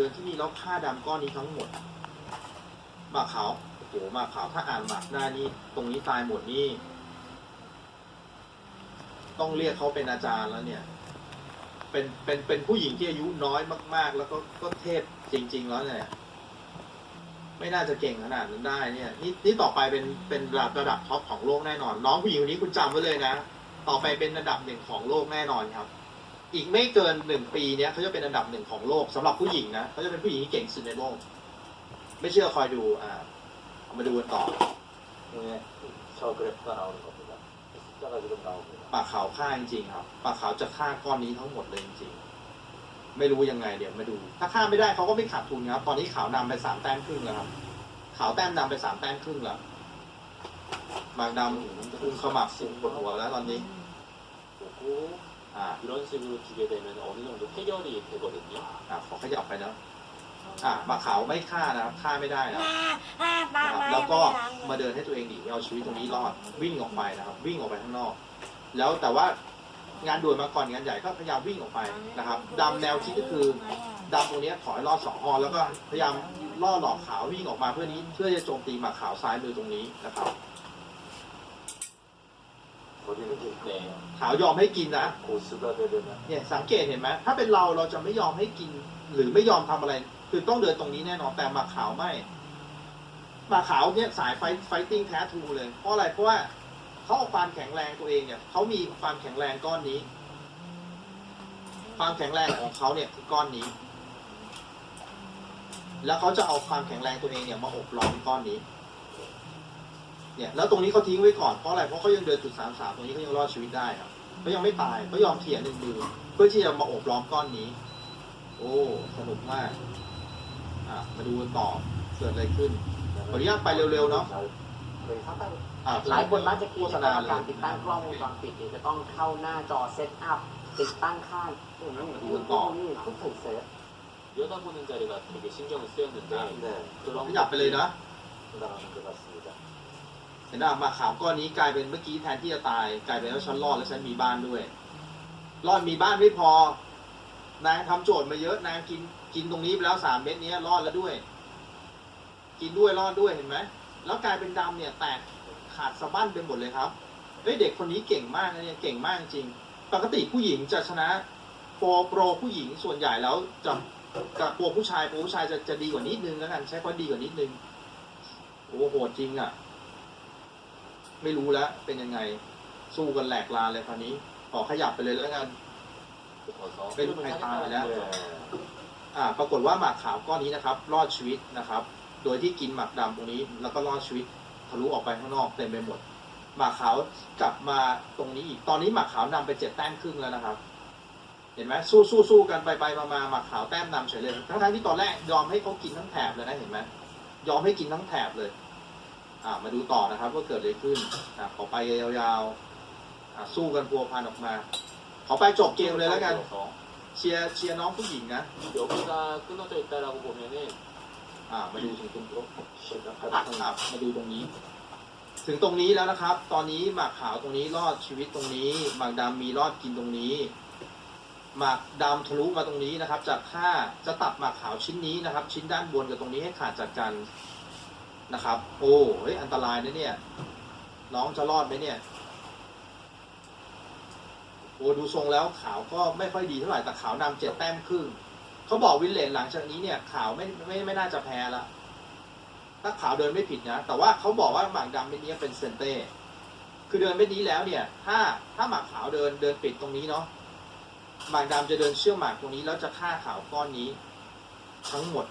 ดินที่นี่แล้วฆ่าดำก้อนนี้ทั้งหมดหมากขาวโอ้โหหมากขาวถ้าอ่านหมากหน้านี่ตรงนี้ตายหมดนี่ ต้องเรียกเขาเป็นอาจารย์แล้วเนี่ย เป็นเป็นเป็นผู้หญิงที่อายุน้อยมาก ๆ แล้วก็ก็เทพจริง ๆ แล้วเนี่ยไม่น่าจะเก่งขนาดนั้นได้เนี่ยนี่นี่ต่อไปเป็นเป็นระดับระดับท็อปของโลกแน่นอน น้องผู้หญิงคนนี้คุณจำไว้เลยนะ ต่อไปเป็นอันดับหนึ่งของโลกแน่นอนครับ อีกไม่เกินหนึ่งปีเนี้ยเขาจะเป็นอันดับหนึ่งของโลกสำหรับผู้หญิงนะเขาจะเป็นผู้หญิงที่เก่งสุดในโลกไม่เชื่อคอยดูอ่าเอามาดูกันต่อปากขาวฆ่าจริงครับปากขาวจะฆ่าก้อนนี้ทั้งหมดเลยจริงไม่รู้ยังไงเดี๋ยวมาดู ถ้าฆ่าไม่ได้เขาก็ไม่ขาดทุนครับ ตอนนี้ขาวนำไปสามแต้มครึ่งแล้วครับ ขาวแต้มนำไปสามแต้มครึ่งแล้วหมากดำคุมขมับสูงปวดหัวแล้วตอนนี้ 이런 식으로 두게 되면 어느 정도 해결이 되거든요. อ่าขอขยับไปนะอ่าหมากขาวไม่ฆ่านะครับฆ่าไม่ได้นะ อ่าปา นะครับ มา แล้วก็ ยังไได้ล้าง มาเดินให้ตัวเองหนีเอาชีวิตตรงนี้รอดวิ่งออกไปนะครับ วิ่งออกไปข้างนอก แล้วแต่ว่างานด่วนมาก่อนงานใหญ่ก็พยายามวิ่งออกไปนะครับดำแนวคิดก็คือดำตรงเนี้ยขอให้รอดสองฮอแล้วก็พยายามล่อหลอกขาววิ่งออกมาเพื่อนี้เพื่อจะโจมตีหมากขาวซ้ายมือตรงนี้นะครับ 우리는 네, ขาวยอมให้กินนะเนี่ยสังเกตเห็นไหมถ้าเป็นเราเราจะไม่ยอมให้กิน หรือไม่ยอมทำอะไร คือต้องเดินตรงนี้แน่นอนแต่มาขาวไม่มาขาวเนี่ยสายไฟไฟติ้งแท้ทูเลย เพราะอะไรเพราะว่าเขาเอาความแข็งแรงตัวเองเนี่ยเขามีความแข็งแรงก้อนนี้ ความแข็งแรงของเขาเนี่ยคือก้อนนี้ แล้วเขาจะเอาความแข็งแรงตัวเองเนี่ยมาอบรมก้อนนี้ เนี่ยแล้วตรงนี้เขาทิ้งไว้ก่อนเพราะอะไรเพราะเขายังเดินจุดสามสามตรงนี้เขายังรอดชีวิตได้ครับเขายังไม่ตายเขายอมเขี่ยหนึ่งมือ เพื่อที่จะมาโอบล้อมก้อนนี้ โอ้ สนุกมาก อ่ะ มาดูกันต่อ เกิดอะไรขึ้น ขออนุญาตไปเร็วๆเนาะ 거의 상당히 อ่ะ หลายคนมักจะคิด โฆษ นะ ณา ว่า เล การ ย ติดตั้งกล้องวงจรปิดเนี่ยจะต้องเข้าหน้าจอเซตอัพติดตั้งค่ายอืมนี่นี่ทุกถึงเซต 들여다보는 자리가 되게 신경을 쓰였는데 네. 그런 ขยับไปเลยนะ 나가는 것 같습니다. เห็นไหมหมากขาวก้อนนี้กลายเป็นเมื่อกี้แทนที่จะตาย กลายเป็นว่าฉันรอดและฉันมีบ้านด้วยรอดมีบ้านไม่พอนางทำโจทย์มาเยอะนางกินกินตรงนี้ไปแล้วสามเม็ดนี้รอดแล้วด้วย กินด้วยรอดด้วยเห็นไหมแล้วกลายเป็นดำเนี่ยแตกขาดสะบั้นไปหมดเลยครับเฮ้ยเด็กคนนี้เก่งมากนะเนี่ยเก่งมากจริง ปกติผู้หญิงจะชนะโปรโปรผู้หญิงส่วนใหญ่แล้วจะกับโปรผู้ชายโปรผู้ชายจะจะดีกว่านิดนึงแล้วกันใช้คำว่าดีกว่านิดนึงโอ้โหจริงอะ ไม่รู้แล้วเป็นยังไงสู้กันแหลกลานเลยคราวนี้ ขอขยับไปเลยแล้วกัน เป็นใครตายแล้ว อ่า ปรากฏว่าหมากขาวก้อนนี้นะครับ รอดชีวิตนะครับ โดยที่กินหมากดำตรงนี้ แล้วก็รอดชีวิตทะลุออกไปข้างนอกเต็มไปหมด หมากขาวกลับมาตรงนี้อีก ตอนนี้หมากขาวนำไปเจ็ดแต้มครึ่งแล้วนะครับ เห็นไหมสู้สู้สู้กันไปไปมาหมากขาวแต้มนำเฉยเลย ทั้งทั้งที่ตอนแรกยอมให้เขากินทั้งแถบเลยนะเห็นไหมยอมให้กินทั้งแถบเลย อ่า มาดูต่อนะครับว่าเกิดอะไรขึ้น อ่าขอไปยาวๆ อ่าสู้กันพัวพันออกมา ขอไปจบเกมเลยแล้วกัน 들어서 เชียร์เชียร์น้องผู้หญิงนะ 여기가 끊어져 있다라고 보면은 อ่า มาดูถึงตรงนี้ 시작하다 อ่ะมาดูตรงนี้ ถึงตรงนี้แล้วนะครับ ตอนนี้หมากขาวตรงนี้รอดชีวิตตรงนี้ หมากดำมีรอดกินตรงนี้ หมากดำทะลุมาตรงนี้นะครับ จากค่าจะตัดหมากขาวชิ้นนี้นะครับ ชิ้นด้านบนกับตรงนี้ให้ขาดจากกัน นะครับ โอ้เฮ้ยอันตรายนะเนี่ย น้องจะรอดไหมเนี่ย โอ้ดูทรงแล้วขาวก็ไม่ค่อยดีเท่าไหร่แต่ขาวนำเจ็ดแต้มครึ่งเขาบอกวินเลนหลังจากนี้เนี่ยขาวไม่ไม่ไม่น่าจะแพ้ละถ้าขาวเดินไม่ผิดนะ แต่ว่าเขาบอกว่าหมากดำเม็ดนี้เป็นเซนเต้คือเดินเม็ดนี้แล้วเนี่ย ถ้าถ้าหมากขาวเดินเดินปิดตรงนี้เนาะหมากดำจะเดินเชื่อมหมากตรงนี้แล้วจะฆ่าขาวก้อนนี้ ทั้งหมด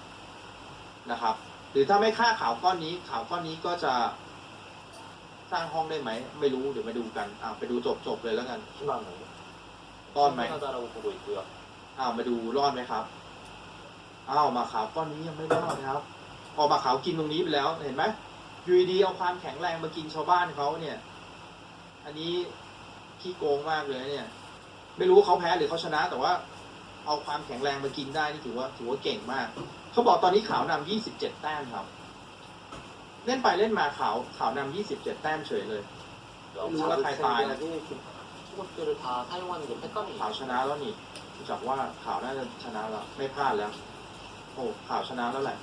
นะครับ หรือถ้าไม่ฆ่าขาวก้อนนี้ ขาวก้อนนี้ก็จะสร้างห้องได้ไหม ไม่รู้เดี๋ยวมาดูกัน อ่าไปดูจบจบเลยแล้วกัน 희망은 รอดไหม 충분하다라고 보고 있고요. อ้าวมาดูรอดไหมครับ อ้าวหมาขาวก้อนนี้ยังไม่รอดนะครับ พอหมาขาวกินตรงนี้ไปแล้ว เห็นไหมอยูดีๆเอาความแข็งแรงมากินชาวบ้านเขาเนี่ย อันนี้ขี้โกงมากเลยเนี่ย ไม่รู้ว่าเขาแพ้หรือเขาชนะ แต่ว่า เอาความแข็งแรงมากินได้นี่ถือว่า ถือว่าเก่งมาก เขาบอกตอนนี้ขาวนำ27 แต้มครับ เล่นไปเล่นมาขาวขาวนำ27 แต้มเฉยเลย รู้แล้วใครตายนะ 키보드를 다 사용하는 게 ขาว 패턴이에요. ชนะแล้วนี่จากว่าขาวน่าจะชนะแล้ว ไม่พลาดแล้ว 어, อ้ข่าวชนะแล้วแหละ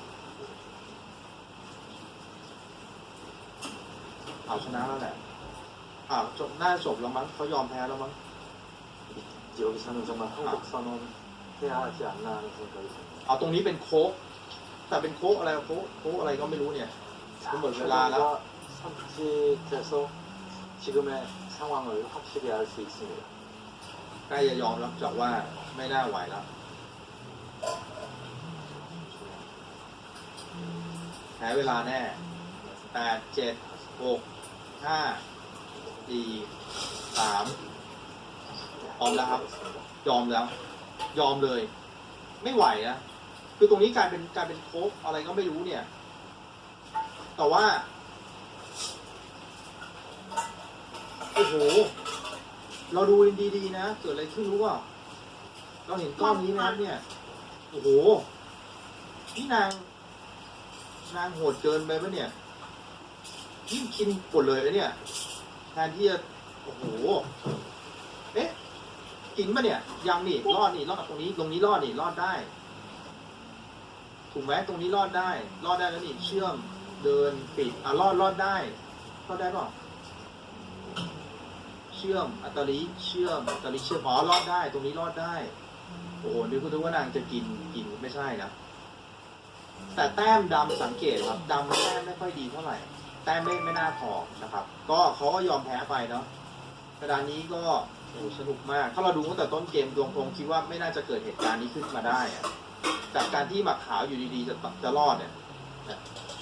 ข่าวชนะแล้วแหละข่าวจบน่าจะจบแล้วมั้งเขายอมแพ้แล้วมั้ง 여기서는 정말 한국 선언 เอาตรงนี้เป็นโค้กแต่เป็นโค้กอะไรโค้กโค้กอะไรก็ไม่รู้เนี่ยมันหมดเวลาแล้วชีทัศน์ชีพใกล้จะยอมรับจากว่าไม่น่าไหวแล้วแพ้เวลาแน่แปดเจ็ดหกห้าสี่สามพร้อมแล้วครับ ยอมแล้ว ยอมเลย ไม่ไหวนะคือตรงนี้กลายเป็นกลายเป็นโค้กอะไรก็ไม่รู้เนี่ย แต่ว่าโอ้โห เราดูดีๆนะ เกิดอะไรขึ้นรู้ป่ะเราเห็นก้อนนี้ไหมครับเนี่ยโอ้โหนี่นาง นางโหดเกินไปปะเนี่ยยิ่งกินหมดเลยเนี่ยแทนที่จะโอ้โห กินปะเนี่ยยังนี่รอดนี่รอดตรงนี้ตรงนี้รอดนี่รอดได้ถูกไหมตรงนี้รอดได้ รอดได้แล้วนี่เชื่อมเดินปิดอะรอดรอดได้รอดได้เปล่าเชื่อมอัตลิเชื่อมอัตลิเชื่อมอ๋อรอดได้ ตรงนี้รอดได้ โอ้โหนึกว่านึกว่านางจะกินกินไม่ใช่นะแต่แต้มดำสังเกตครับดำแต้มไม่ค่อยดีเท่าไหร่แต้มไม่ไม่น่าพอนะครับ ก็เขาก็ยอมแพ้ไปเนาะกระดานนี้ก็ โอ้โหสนุกมาก ถ้าเราดูตั้งแต่ต้นเกมดวงพงคิดว่าไม่น่าจะเกิดเหตุการณ์นี้ขึ้นมาได้อะจากการที่หมักขาวอยู่ดีๆจะจะรอดเนี่ย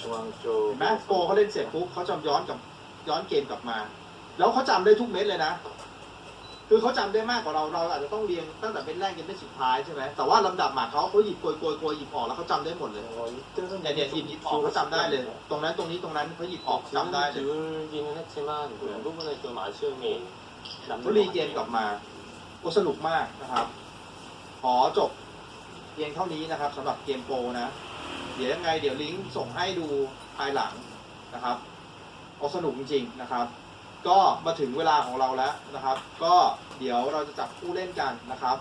중앙 เห็นไหม 쪽 โปรเขาเล่นเสร็จปุ๊บเขาจำย้อนกับย้อนเกมกลับมา แล้วเขาจำได้ทุกเม็ดเลยนะ คือเขาจำได้มากกว่าเราเราอาจจะต้องเรียงตั้งแต่เม็ดแรกจนเม็ดสุดท้ายใช่ไหมแต่ว่าลำดับหมากเขาเขาหยิบโกยโกยโกยหยิบออกแล้วเขาจำได้หมดเลย 어, 이때는 เนี่ยเนี่ยหยิบหยิบออกเขาจำได้เลย ตรงนั้นตรงนี้ตรงนั้นเขาหยิบออกจำได้เลย 기울기는 했지만 그 부분에 좀 아쉬움이 เขารีเกนกลับมาโอ้สนุกมากนะครับ ขอจบเพียงเท่านี้นะครับสำหรับเกมโปรนะ เดี๋ยวยังไงเดี๋ยวลิงก์ส่งให้ดูภายหลังนะครับโอ้สนุกจริงๆนะครับ ก็มาถึงเวลาของเราแล้วนะครับ ก็เดี๋ยวเราจะจับผู้เล่นกันนะครับ